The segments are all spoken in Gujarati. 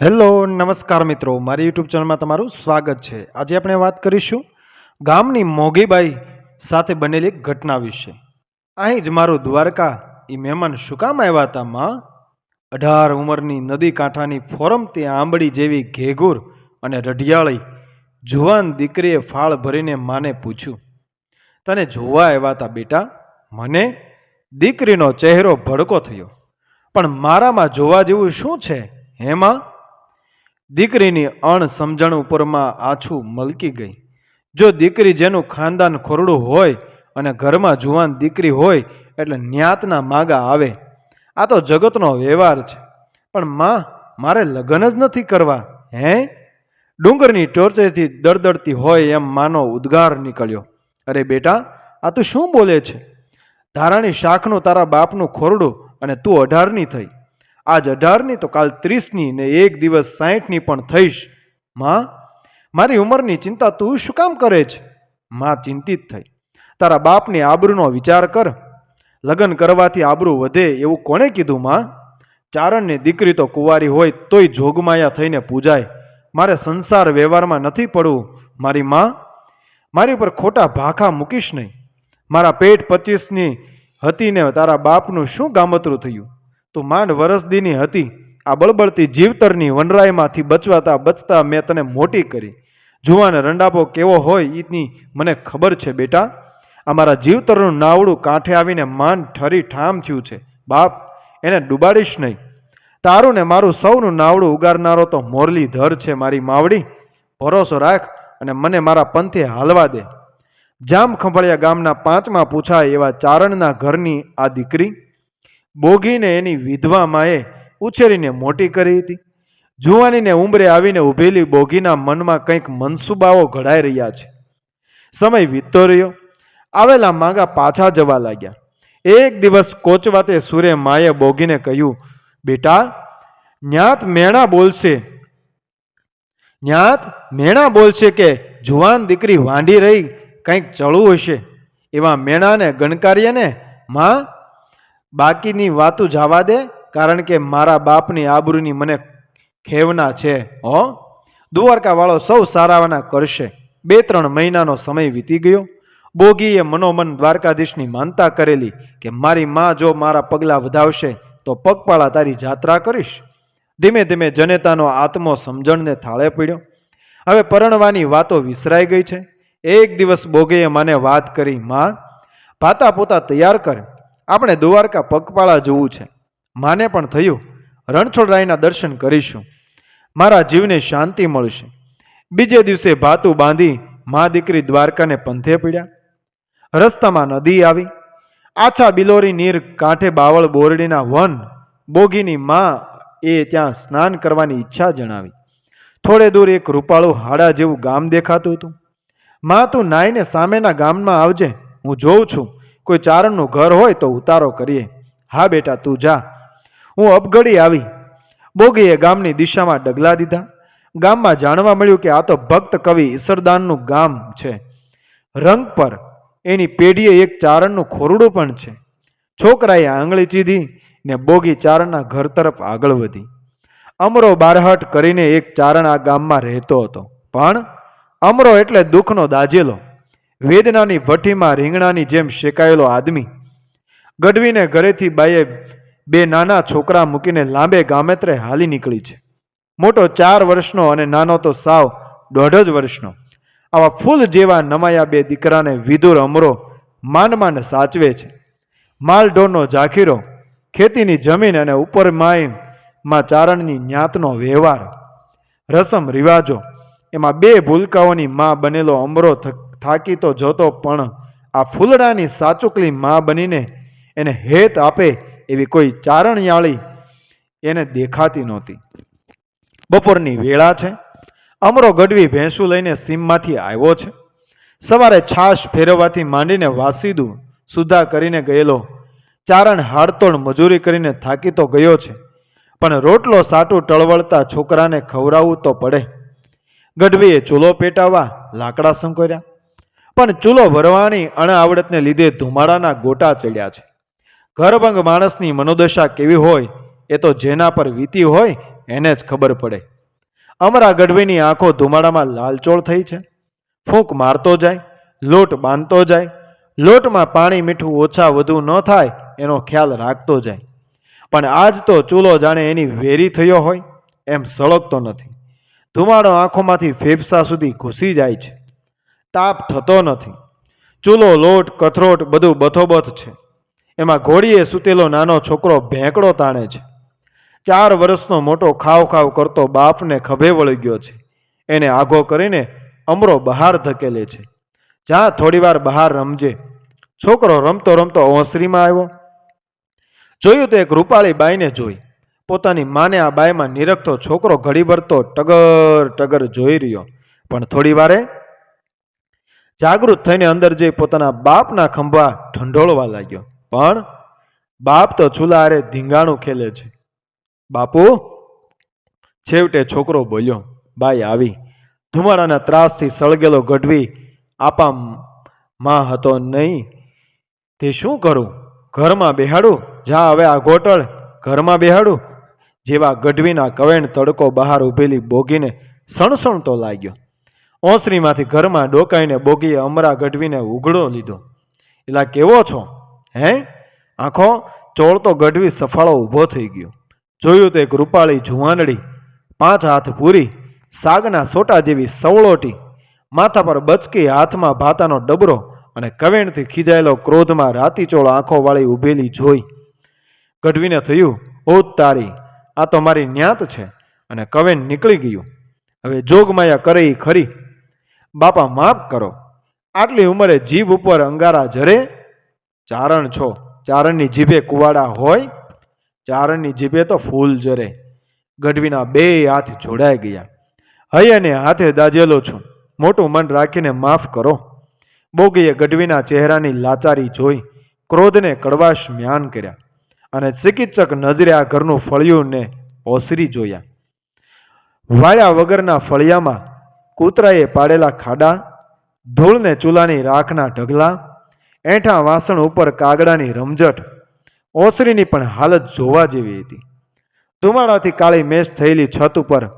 હેલો, નમસ્કાર મિત્રો. મારી યુટ્યુબ ચેનલમાં તમારું સ્વાગત છે. આજે આપણે વાત કરીશું ગામની મોગીબાઈ સાથે બનેલી ઘટના વિશે. અહીં જ મારું દ્વારકા એ મહેમાન શું કામ આવ્યા હતા, માં? અઢાર ઉંમરની નદી કાંઠાની ફોરમ તે આંબળી જેવી ઘેઘૂર અને રઢિયાળી જુવાન દીકરીએ ફાળ ભરીને માને પૂછ્યું, તને જોવા આવ્યા હતા બેટા? મને? દીકરીનો ચહેરો ભડકો થયો. પણ મારામાં જોવા જેવું શું છે હેમાં દીકરીની અણ સમજણ ઉપરમાં આછું મલકી ગઈ. જો દીકરી જેનું ખાનદાન ખોરડું હોય અને ઘરમાં જુવાન દીકરી હોય એટલે ન્યાતના માગા આવે. આ તો જગતનો વ્યવહાર છે. પણ માં, મારે લગ્ન જ નથી કરવા, હે? ડુંગરની ટોર્ચેથી દળદળતી હોય એમ માનો ઉદ્ગાર નીકળ્યો. અરે બેટા, આ તું શું બોલે છે? ધારાની શાખનું તારા બાપનું ખોરડું અને તું અઢારની થઈ. આજ અઢારની તો કાલ ત્રીસની ને એક દિવસ સાહીઠની પણ થઈશ. માં, મારી ઉંમરની ચિંતા તું શું કામ કરે છે? માં ચિંતિત થઈ. તારા બાપની આબરૂનો વિચાર કર. લગ્ન કરવાથી આબરૂ વધે એવું કોણે કીધું, માં? ચારણની દીકરી તો કુંવારી હોય તોય જોગમાયા થઈને પૂજાય. મારે સંસાર વ્યવહારમાં નથી પડવું. મારી માં, મારી ઉપર ખોટા ભાખા મૂકીશ નહીં. મારા પેટ પચીસની હતી ને તારા બાપનું શું ગામતરું થયું? તું માંડ વરસદીની હતી. આ બળબળતી જીવતરની વનરાયમાંથી બચવાતા બચતા મેં તને મોટી કરી. જુવાન રંડાપો કેવો હોય એની મને ખબર છે બેટા. અમારા જીવતરનું નાવડું કાંઠે આવીને માન ઠરી ઠામ થયું છે. બાપ, એને ડૂબાડીશ નહીં. તારું ને મારું સૌનું નાવડું ઉગારનારો તો મોરલી ધર છે મારી માવડી. ભરોસો રાખ અને મને મારા પંથે હાલવા દે. જામ ખંભાળિયા ગામના પાંચમાં પૂછાય એવા ચારણના ઘરની આ દીકરી બોગીને એની વિધવા માએ ઉછેરીને મોટી કરી હતી. જુવાનીને ઉંબરે આવીને ઊભેલી બોગીના મનમાં કંઈક મનસુબાઓ ઘડાઈ રહ્યા છે. સમય વીતતો રહ્યો. આવેલા માંગા પાછા જવા લાગ્યા. એક દિવસ કોચવાતે સુરે માએ બોગીને કહ્યું, બેટા, ન્યાત મેણા બોલશે. ન્યાત મેણા બોલશે કે જુવાન દીકરી વાંઢી રહી, કંઈક ચળવું હશે? એવા મેણાને ગણકારીએને માં બાકીની વાતું જવા દે, કારણ કે મારા બાપની આબરૂની મને ખેવના છે. હો? દ્વારકાવાળો સૌ સારાવાના કરશે. બે ત્રણ મહિનાનો સમય વીતી ગયો. બોગીએ મનોમન દ્વારકાધીશની માનતા કરેલી કે મારી માં જો મારા પગલાં વધાવશે, તો પગપાળા તારી જાત્રા કરીશ. ધીમે ધીમે જનેતાનો આત્મો સમજણને થાળે પડ્યો. હવે પરણવાની વાતો વિસરાઈ ગઈ છે. એક દિવસ બોગીએ મને વાત કરી, માં ભાતા પોતા તૈયાર કર. આપણે દ્વારકા પગપાળા જવું છે. માને પણ થયું રણછોડરાયના દર્શન કરીશું. મારા જીવને શાંતિ મળશે. બીજે દિવસે ભાતું બાંધી મા દીકરી દ્વારકાને પંથે પીડ્યા. રસ્તામાં નદી આવી. આછા બિલોરી નીર કાંઠે બાવળ બોરડીના વન બોગીની મા એ ત્યાં સ્નાન કરવાની ઈચ્છા જણાવી. થોડે દૂર એક રૂપાળું હાડા જેવું ગામ દેખાતું હતું. મા તું નાઈને સામેના ગામમાં આવજે, હું જોઉં છું. કોઈ ચારણનું ઘર હોય તો ઉતારો કરીએ. હા બેટા, તું જા. હું અપઘડી આવી. બોગીએ ગામની દિશામાં ડગલા દીધા. ગામમાં જાણવા મળ્યું કે આ તો ભક્ત કવિ ઈસરદાનનું ગામ છે. રંગ પર એની પેઢીએ એક ચારણનું ખોરડું પણ છે. છોકરાએ આંગળી ચીધી ને બોગી ચારણના ઘર તરફ આગળ વધી. અમરો બારહટ કરીને એક ચારણ આ ગામમાં રહેતો હતો. પણ અમરો એટલે દુઃખનો દાજેલો વેદનાની ભઠ્ઠીમાં રીંગણાની જેમ શેકાયેલો આદમી. ગઢવીને ઘરેથી બાઈએ બે નાના છોકરા મૂકીને લાંબે ગામેત્રે હાલી નીકળી છે. મોટો ચાર વર્ષનો અને નાનો તો સાવ દોઢ જ વર્ષનો. આવા ફૂલ જેવા નમાયા બે દીકરાને વિદુર અમરો માંડ માંડ સાચવે છે. માલઢોરનો ઝાખીરો, ખેતીની જમીન અને ઉપરમાં ચારણની જ્ઞાતનો વ્યવહાર. રસમ રિવાજો, એમાં બે ભૂલકાઓની માં બનેલો અમરો થાકી તો જતો પણ આ ફૂલડાની સાચુકલી મા બનીને એને હેત આપે એવી કોઈ ચારણયાળી એને દેખાતી નહોતી. બપોરની વેળા છે. અમરો ગઢવી ભેંસું લઈને સીમમાંથી આવ્યો છે. સવારે છાશ ફેરવવાથી માંડીને વાસીદું સુધા કરીને ગયેલો. ચારણ હાડતોડ મજૂરી કરીને થાકી તો ગયો છે. પણ રોટલો સાટું ટળવળતા છોકરાને ખવડાવવું તો પડે. ગઢવીએ ચૂલો પેટાવવા લાકડા સંકોર્યા. પણ ચૂલો ભરવાની અણઆવડતને લીધે ધુમાડાના ગોટા ચડ્યા છે. ઘરભંગ માણસની મનોદશા કેવી હોય, એ તો જેના પર વીતી હોય, એને જ ખબર પડે. અમરા ગઢવીની આંખો ધુમાડામાં લાલચોળ થઈ છે. ફૂંક મારતો જાય, લોટ બાંધતો જાય, લોટમાં પાણી મીઠું ઓછા વધુ ન થાય, એનો ખ્યાલ રાખતો જાય. પણ આજ તો ચૂલો જાણે એની વેરી થયો હોય, એમ સળગતો નથી. ધુમાડો આંખોમાંથી ફેફસા સુધી ઘૂસી જાય છે. તાપ થતો નથી. ચૂલો, લોટ, કથરોટ બધું બથોબથ છે. એમાં ઘોડીએ સૂતેલો નાનો છોકરો ભેંકડો તાણે છે. ચાર વર્ષનો મોટો ખાવ ખાવ કરતો બાપને ખભે વળી ગયો છે. એને આઘો કરીને અમરો બહાર ધકેલે છે. જ્યાં થોડીવાર બહાર રમજે. છોકરો રમતો રમતો ઓસરીમાં આવ્યો. જોયું તો એક રૂપાળી બાઈને જોઈ. પોતાની માને આ બાઈમાં નિરખતો છોકરો ઘડી ભરતો ટગર ટગર જોઈ રહ્યો. પણ થોડી વારે જાગૃત થઈને અંદર જઈ પોતાના બાપના ખંભા ઢંઢોળવા લાગ્યો. પણ બાપ તો ચૂલા હારે ધીંગાણું ખેલે છે. બાપુ, છેવટે છોકરો બોલ્યો, બાઈ આવી. ધુમાડાના ત્રાસથી સળગેલો ગઢવી આપા માં હતો નહીં. તે શું કરું? ઘરમાં બેહાડું? જા હવે આ ગોટળ. ઘરમાં બેહાડું. જેવા ગઢવીના કવેણ તડકો બહાર ઊભેલી બોગીને સણસણતો લાગ્યો. ઓસરીમાંથી ઘરમાં ડોકાઈને બોગીએ અમરા ગઢવીને ઉઘડો લીધો. એલા, કેવો છો? હે? આંખો ચોળતો ગઢવી સફાળો ઊભો થઈ ગયો. જોયું તો એક રૂપાળી જુવાનડી પાંચ હાથ પૂરી સાગના સોટા જેવી સવળોટી, માથા પર બચકી હાથમાં ભાતાનો ડબરો અને કવેણથી ખીજાયેલો ક્રોધમાં રાતીચોળ આંખોવાળી ઊભેલી જોઈ. ગઢવીને થયું, ઓ તારી, આ તો મારી ન્યાત છે. અને કવેન નીકળી ગયું. હવે જોગમાયા કરે ખરી. બાપા, માફ કરો. આટલી ઉંમરે જીભ ઉપર અંગારા જરે ચારણ છો. ચારણની જીભે કુવાડા હોય. ચારણની જીભે તો ફૂલ જરે ગઢવીના બે હાથ જોડાઈ ગયા. હૈયાને હાથે દાજેલો છું. મોટું મન રાખીને માફ કરો. બોગીએ ગઢવીના ચહેરાની લાચારી જોઈ. ક્રોધને કડવાશ મ્યાન કર્યા અને ચિકિત્સક નજરે આ ઘરનું ફળિયું ને ઓસરી જોયા. વાળ્યા વગરના ફળિયામાં કૂતરાએ પાડેલા ખાડા, ધૂળને ચૂલાની રાખના ઢગલા, એઠા વાસણ ઉપર કાગડાની રમઝટ, ઓસરીની પણ હાલત જોવા જેવી હતી. ધુમાડાથી કાળી મેશ થયેલી છત ઉપર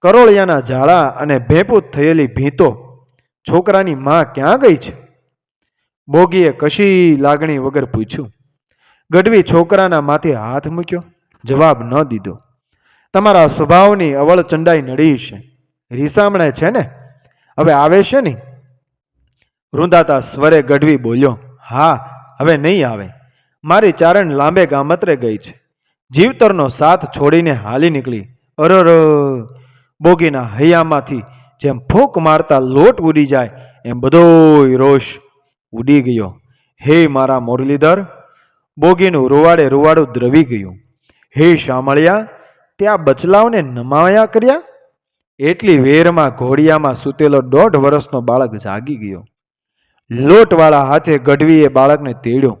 કરોળિયાના ઝાડા અને ભેપૂત થયેલી ભીંતો, છોકરાની માં ક્યાં ગઈ છે? બોગીએ કશી લાગણી વગર પૂછ્યું. ગઢવી છોકરાના માથે હાથ મૂક્યો, જવાબ ન દીધો. તમારા સ્વભાવની અવળચંડાઈ નડી છે. રીસામણે છે ને? હવે આવે છે ને? રૂંધાતા સ્વરે ગઢવી બોલ્યો, હા, હવે નહીં આવે. મારી ચારણ લાંબે ગામત્રે ગઈ છે. જીવતરનો સાથ છોડીને હાલી નીકળી. અરર, બોગીના હૈયામાંથી જેમ ફૂંક મારતા લોટ ઉડી જાય, એમ બધોય રોષ ઉડી ગયો. હે મારા મુરલીધર, બોગીનું રૂવાડે રૂવાડું દ્રવી ગયું. હે શામળિયા, ત્યાં બચલાવને નમાયા કર્યા? એટલી વેરમાં ઘોડિયામાં સૂતેલો દોઢ વર્ષનો બાળક જાગી ગયો. લોટવાળા હાથે ગઢવીએ બાળકને તેડ્યો,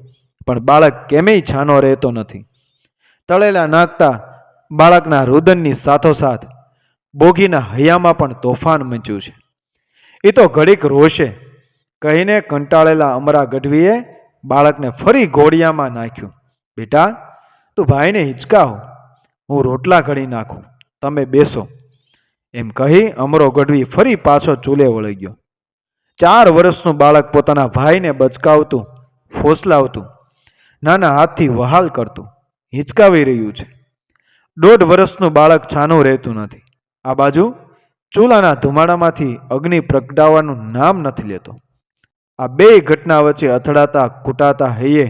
પણ બાળક કેમેય છાનો રહેતો નથી. તળેલા નાખતા બાળકના રુદનની સાથોસાથ બોગીના હૈયામાં પણ તોફાન મચ્યું છે. એ તો ઘડીક રોશે, કહીને કંટાળેલા અમરા ગઢવીએ બાળકને ફરી ઘોડિયામાં નાખ્યું. બેટા, તું ભાઈને હિંચકાવો, હું રોટલા ઘડી નાખું. તમે બેસો. એમ કહી અમરો ગઢવી ફરી પાછો ચૂલે વળી ગયો. ચાર વર્ષનું બાળક પોતાના ભાઈને બચકાવતું, ફોસલાવતું, નાના હાથથી વહાલ કરતું, હિંચકાવી રહ્યું છે. દોઢ વર્ષનું બાળક છાનું રહેતું નથી. આ બાજુ ચૂલાના ધુમાડામાંથી અગ્નિ પ્રગટાવવાનું નામ નથી લેતો. આ બે ઘટના વચ્ચે અથડાતા કૂટાતા હૈયે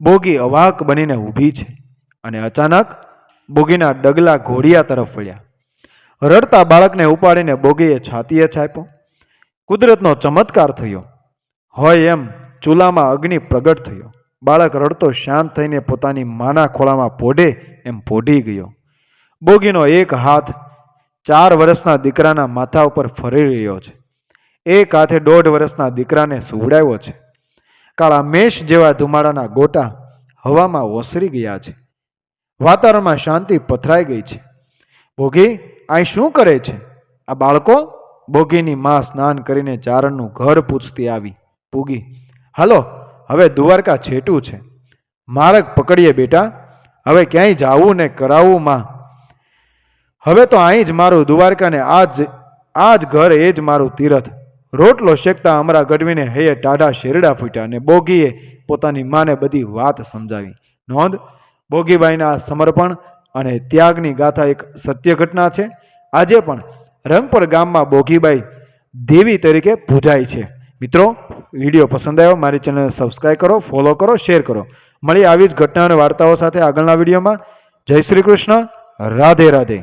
બોગી અવાક બનીને ઊભી છે અને અચાનક બોગીના ડગલા ઘોડિયા તરફ વળ્યા. રડતા બાળકને ઉપાડીને બોગીએ છાતીએ છાપ્યો. કુદરતનો ચમત્કાર થયો. હોય એમ ચૂલામાં અગ્નિ પ્રગટ થયો. બાળક રડતો શાંત થઈને પોતાની માના ખોળામાં પોઢે એમ પોઢી ગયો. બોગીનો એક હાથ ચાર વર્ષના દીકરાના માથા ઉપર ફરી રહ્યો છે. એક હાથે દોઢ વર્ષના દીકરાને સુવડાવ્યો છે. કાળા મેષ જેવા ધુમાડાના ગોટા હવામાં ઓસરી ગયા છે. વાતાવરણમાં શાંતિ પથરાઈ ગઈ છે. ભોગી આ શું કરે છે? આ બાળકો બોગીની માં સ્નાન કરીને ચારણનું ઘર પૂછતી આવી, પૂગી, હાલો, હવે દ્વારકા છેટું છે. માર્ગ પકડીએ બેટા. હવે ક્યાંય જાવું ને કરાવવું માં. હવે તો અહીં જ મારું દ્વારકાને આ જ આ જ ઘર એ જ મારું તીરથ. રોટલો શેકતા અમરા ગઢવીને હૈયે ટાઢા શેરડા ફૂટ્યા અને બોગીએ પોતાની માને બધી વાત સમજાવી. નોંધ? બોગીબાઈના સમર્પણ અને ત્યાગની ગાથા એક સત્ય ઘટના છે. આજે પણ રંગપર ગામમાં બોગીબાઈ દેવી તરીકે પૂજાય છે. મિત્રો, વીડિયો પસંદ આવ્યો, મારી ચેનલને સબસ્ક્રાઈબ કરો ફોલો કરો શેર કરો. મળી આવી જ ઘટના અને વાર્તાઓ સાથે આગળના વિડીયોમાં. જય શ્રી કૃષ્ણ, રાધે રાધે.